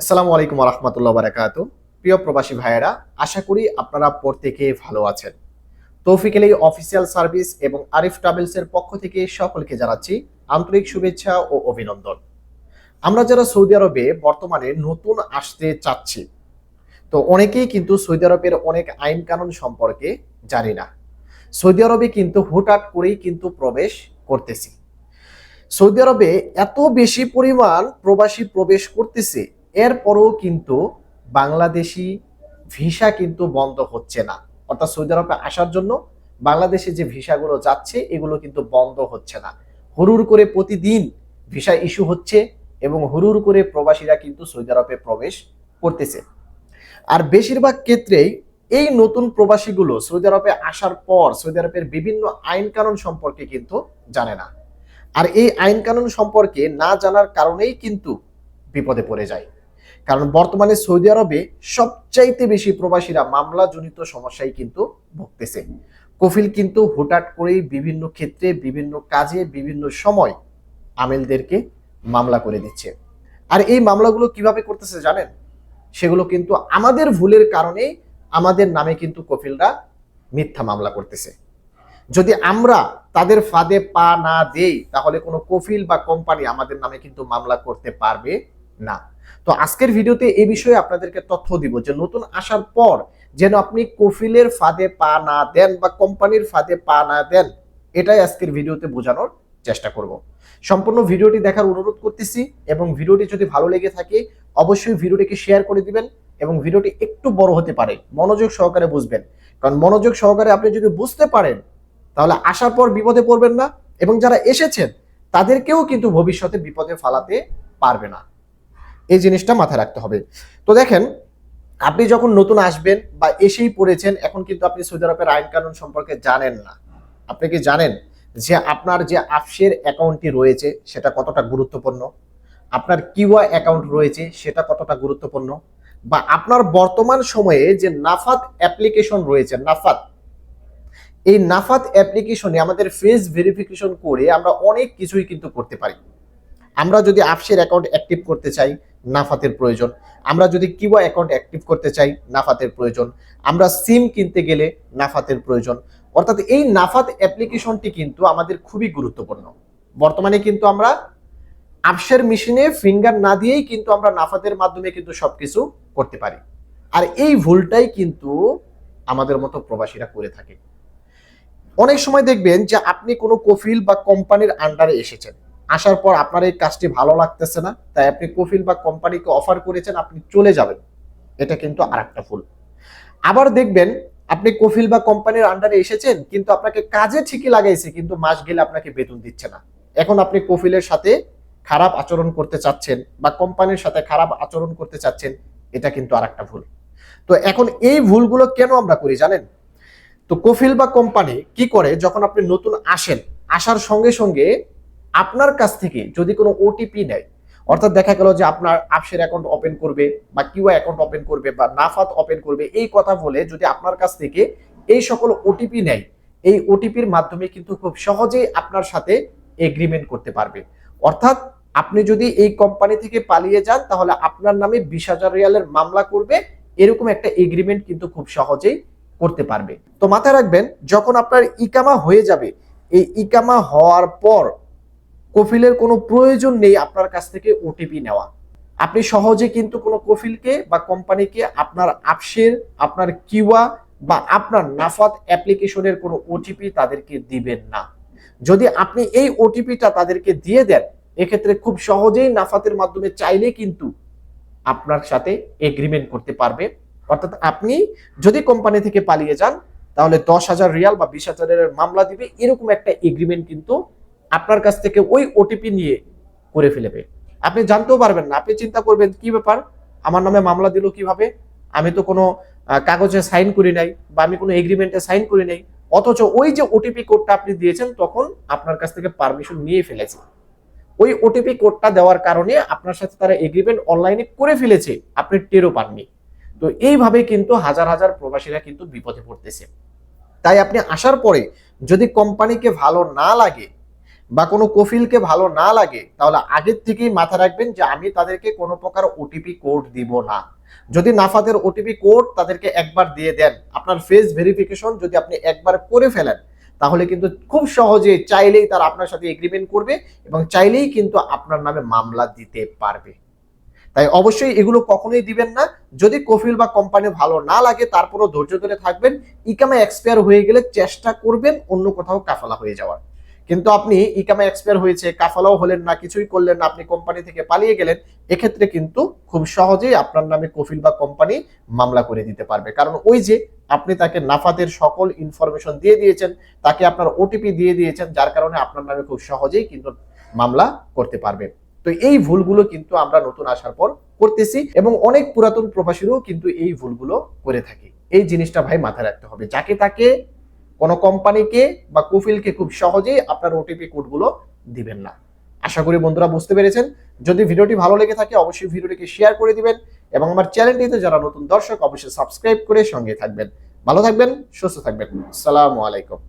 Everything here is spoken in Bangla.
আসসালামু আলাইকুম রহমতুল্লাহ বারাকাতু। প্রিয় প্রবাসী ভাইয়েরা, আশা করি আপনারা প্রত্যেকে ভালো আছেন। তৌফিক আলী অফিসিয়াল সার্ভিস এবং আরিফ ট্রাভেলসের পক্ষ থেকে সকলকে জানাচ্ছি আন্তরিক শুভেচ্ছা ও অভিনন্দন। আমরা যারা সৌদি আরবে বর্তমানে নতুন আসতে চাচ্ছি, তো অনেকেই কিন্তু সৌদি আরবের অনেক আইন কানুন সম্পর্কে জানি না। সৌদি আরবে কিন্তু হুটহাট করেই কিন্তু প্রবেশ করতেছি। সৌদি আরবে এত বেশি পরিমাণ প্রবাসী প্রবেশ করতেছে এরপরও কিন্তু বাংলাদেশি ভিসা কিন্তু বন্ধ হচ্ছে না। অর্থাৎ সৌদি আরবে আসার জন্য বাংলাদেশে যে ভিসাগুলো যাচ্ছে, এগুলো কিন্তু বন্ধ হচ্ছে না। হুরুর করে প্রতিদিন ভিসা ইস্যু হচ্ছে এবং হুরুর করে প্রবাসীরা কিন্তু সৌদি আরবে প্রবেশ করতেছে। আর বেশিরভাগ ক্ষেত্রেই এই নতুন প্রবাসীগুলো সৌদি আরবে আসার পর সৌদি আরবের বিভিন্ন আইন কানুন সম্পর্কে কিন্তু জানে না। আর এই আইন কানুন সম্পর্কে না জানার কারণেই কিন্তু বিপদে পড়ে যায়। কারণ বর্তমানে সৌদি আরবে সবচাইতে বেশি প্রবাসীরা মামলা জনিত সমস্যায় কিন্তু ভুগতেছে। কফিল কিন্তু হুটাট করেই বিভিন্ন ক্ষেত্রে, বিভিন্ন কাজে, বিভিন্ন সময় আমেলদেরকে মামলা করে দিচ্ছে। আর এই মামলাগুলো কীভাবে করতেছে জানেন? সেগুলো কিন্তু আমাদের ভুলের কারণে আমাদের নামে কিন্তু কফিলরা মিথ্যা মামলা করতেছে। যদি আমরা তাদের ফাঁদে পা না দেই, তাহলে কোনো কফিল বা কোম্পানি আমাদের নামে কিন্তু মামলা করতে পারবে না। তো আজকের ভিডিওতে এই বিষয়ে আপনাদেরকে তথ্য দিব যে নতুন আসার পর যেন আপনি কফিলের ফাঁদে পা না দেন বা কোম্পানির ফাঁদে পা না দেন, এটাই আজকের ভিডিওতে বোঝানোর চেষ্টা করব। সম্পূর্ণ ভিডিওটি দেখার অনুরোধ করতেছি এবং ভিডিওটি যদি ভালো লেগে থাকে, অবশ্যই ভিডিওটিকে শেয়ার করে দিবেন এবং ভিডিওটি একটু বড় হতে পারে। মনোযোগ সহকারে বুঝবেন। কারণ মনোযোগ সহকারে আপনি যদি বুঝতে পারেন, তাহলে আসার পর বিপদে পড়বেন না এবং যারা এসেছেন, তাদেরকেও কিন্তু ভবিষ্যতে বিপদে ফালাতে পারবে না। এই জিনিসটা মাথায় রাখতে হবে। তো দেখেন, আপনি যখন নতুন আসবেন বা এসেই পড়েছেন, এখন কিন্তু আপনি সৌদি আরবের আইন কানুন সম্পর্কে জানেন না। আপনি কি জানেন যে আপনার যে আফসের অ্যাকাউন্টটি রয়েছে, সেটা কতটা গুরুত্বপূর্ণ? আপনার কিউআ অ্যাকাউন্ট রয়েছে, সেটা কতটা গুরুত্বপূর্ণ? বা আপনার বর্তমান সময়ে যে নাফাত অ্যাপ্লিকেশন রয়েছে, নাফাত, এই নাফাত অ্যাপ্লিকেশনে আমাদের ফেস ভেরিফিকেশন করে আমরা অনেক কিছুই কিন্তু করতে পারি। আমরা যদি আফসের অ্যাকাউন্ট অ্যাক্টিভ করতে চাই নাফাতের প্রয়োজন। আমরা যদি কিউআ অ্যাকাউন্ট অ্যাক্টিভ করতে চাই, নাফাতের প্রয়োজন। আমরা সিম কিনতে গেলে নাফাতের প্রয়োজন। অর্থাৎ এই নাফাত অ্যাপ্লিকেশনটি কিন্তু আমাদের খুবই গুরুত্বপূর্ণ। বর্তমানে কিন্তু আমরা আফসের মেশিনে ফিঙ্গার না দিয়েই কিন্তু আমরা নাফাতের মাধ্যমে কিন্তু সবকিছু করতে পারি। আর এই ভুলটাই কিন্তু আমাদের মতো প্রবাসীরা করে থাকে। অনেক সময় দেখবেন যে আপনি কোনো কফিল বা কোম্পানির আন্ডারে এসেছেন। আসার পর আপনার এই কাজটি ভালো লাগতেছে না, তাই আপনি কফিল বা কোম্পানিকে অফার করেছেন, আপনি চলে যাবেন। এটা কিন্তু আর একটা ভুল। আবার দেখবেন, আপনি কফিল বা কোম্পানির আন্ডারে এসেছেন, কিন্তু আপনাকে কাজে ঠিকই লাগাইছে, কিন্তু মাস গেলে আপনাকে বেতন দিচ্ছে না। এখন আপনি কফিলের সাথে খারাপ আচরণ করতে চাচ্ছেন বা কোম্পানির সাথে খারাপ আচরণ করতে চাচ্ছেন, এটা কিন্তু আর একটা ভুল। তো এখন এই ভুলগুলো কেন আমরা করি জানেন? তো কফিল বা কোম্পানি কি করে, যখন আপনি নতুন আসেন, আসার সঙ্গে সঙ্গে আপনার কাছ থেকে যদি কোনো ওটিপি নেয়, অর্থাৎ দেখা গেল যে আপনার আপসের অ্যাকাউন্ট ওপেন করবে বা কিউআই অ্যাকাউন্ট ওপেন করবে বা নাফাত ওপেন করবে, এই কথা বলে যদি আপনার কাছ থেকে এই সকল ওটিপি নেয়, এই ওটিপির মাধ্যমে কিন্তু খুব সহজেই আপনার সাথে এগ্রিমেন্ট করতে পারবে। অর্থাৎ আপনি যদি এই কোম্পানি থেকে পালিয়ে যান, তাহলে আপনার নামে বিশ হাজার রিয়ালের মামলা করবে, এরকম একটা এগ্রিমেন্ট কিন্তু খুব সহজেই করতে পারবে। তো মাথায় রাখবেন, যখন আপনার ইকামা হয়ে যাবে, এই ইকামা হওয়ার পর কফিলের কোনো প্রয়োজন নেই আপনার কাছ থেকে ওটিপি নেওয়া। আপনি সহজে কিন্তু কোনো কফিলকে বা কোম্পানিকে আপনার আপসের আপনার কিউয়া বা আপনার নাফাত অ্যাপ্লিকেশনের কোনো ওটিপি তাদেরকে দিবেন না। যদি আপনি এই ওটিপিটা তাদেরকে দিয়ে দেন, এক্ষেত্রে খুব সহজেই নাফাতের মাধ্যমে চাইলে কিন্তু আপনার সাথে এগ্রিমেন্ট করতে পারবে। অর্থাৎ আপনি যদি কোম্পানি থেকে পালিয়ে যান, তাহলে দশ হাজার রিয়াল বা বিশ হাজারের মামলা দিবে, এরকম একটা এগ্রিমেন্ট কিন্তু আপনার কাছ থেকে ওই ওটিপি নিয়ে করে ফেলবে। আপনি জানতেও পারবেন না, আপনি চিন্তা করবেন, কি ব্যাপার? আমার নামে মামলা দিল কীভাবে? আমি তো কোনো কাগজে সাইন করি নাই বা আমি কোনো এগ্রিমেন্টে সাইন করি নাই। অথচ ওই যে ওটিপি কোডটা আপনি দিয়েছেন, তখন আপনার কাছ থেকে পারমিশন নিয়ে ফেলেছে। ওই ওটিপি কোডটা দেওয়ার কারণে আপনার সাথে তারা এগ্রিমেন্ট অনলাইনে করে ফেলেছে, আপনি টেরও পাননি। তো এইভাবে কিন্তু হাজার হাজার প্রবাসীরা কিন্তু বিপদে পড়তেছে। তাই আপনি আসার পরে যদি কোম্পানিকে ভালো না লাগে বা কোনো কফিলকে ভালো না লাগে, তাহলে আগের থেকেই মাথা রাখবেন যে আমি তাদেরকে কোনো প্রকার ওটিপি কোড দিব না। যদি নাফাদের ওটিপি কোড তাদেরকে একবার দিয়ে দেন, আপনার ফেস ভেরিফিকেশন যদি আপনি একবার করে ফেলেন, তাহলে কিন্তু খুব সহজে চাইলেই তারা আপনার সাথে এগ্রিমেন্ট করবে এবং চাইলেই কিন্তু আপনার নামে মামলা দিতে পারবে। তাই অবশ্যই এগুলো কখনোই দিবেন না। যদি কফিল বা কোম্পানি ভালো না লাগে, তারপরও ধৈর্য ধরে থাকবেন। ইকামা এক্সপায়ার হয়ে গেলে চেষ্টা করবেন অন্য কোথাও কাফালা হয়ে যাওয়ার। কিন্তু আপনি ইকামা এক্সপায়ার হয়েছে, কাফালাও হলেন না, কিছুই করলেন না, আপনি কোম্পানি থেকে পালিয়ে গেলেন, এক্ষেত্রে কিন্তু খুব সহজেই আপনার নামে কফিল বা কোম্পানি মামলা করে দিতে পারবে। কারণ ওই যে আপনি তাকে নাফাতের সকল ইনফরমেশন দিয়ে দিয়েছেন, তাকে আপনার ওটিপি দিয়ে দিয়েছেন, যার কারণে আপনার নামে খুব সহজেই কিন্তু মামলা করতে পারবে। তো এই ভুলগুলো কিন্তু আমরা নতুন আসার পর করতেছি এবং অনেক পুরাতন প্রবাসীরাও কিন্তু এই ভুলগুলো করে থাকে। এই জিনিসটা ভাই মাথায় রাখতে হবে। যাকে তাকে কোনো কোম্পানিকে বা কুফিলকে খুব সহজেই আপনার ওটিপি কোডগুলো দিবেন না। আশা করি বন্ধুরা বুঝতে পেরেছেন। যদি ভিডিওটি ভালো লেগে থাকে, অবশ্যই ভিডিওটিকে শেয়ার করে দিবেন এবং আমার চ্যানেলটিতে যারা নতুন দর্শক, অবশ্যই সাবস্ক্রাইব করে সঙ্গে থাকবেন। ভালো থাকবেন, সুস্থ থাকবেন। আসসালামু আলাইকুম।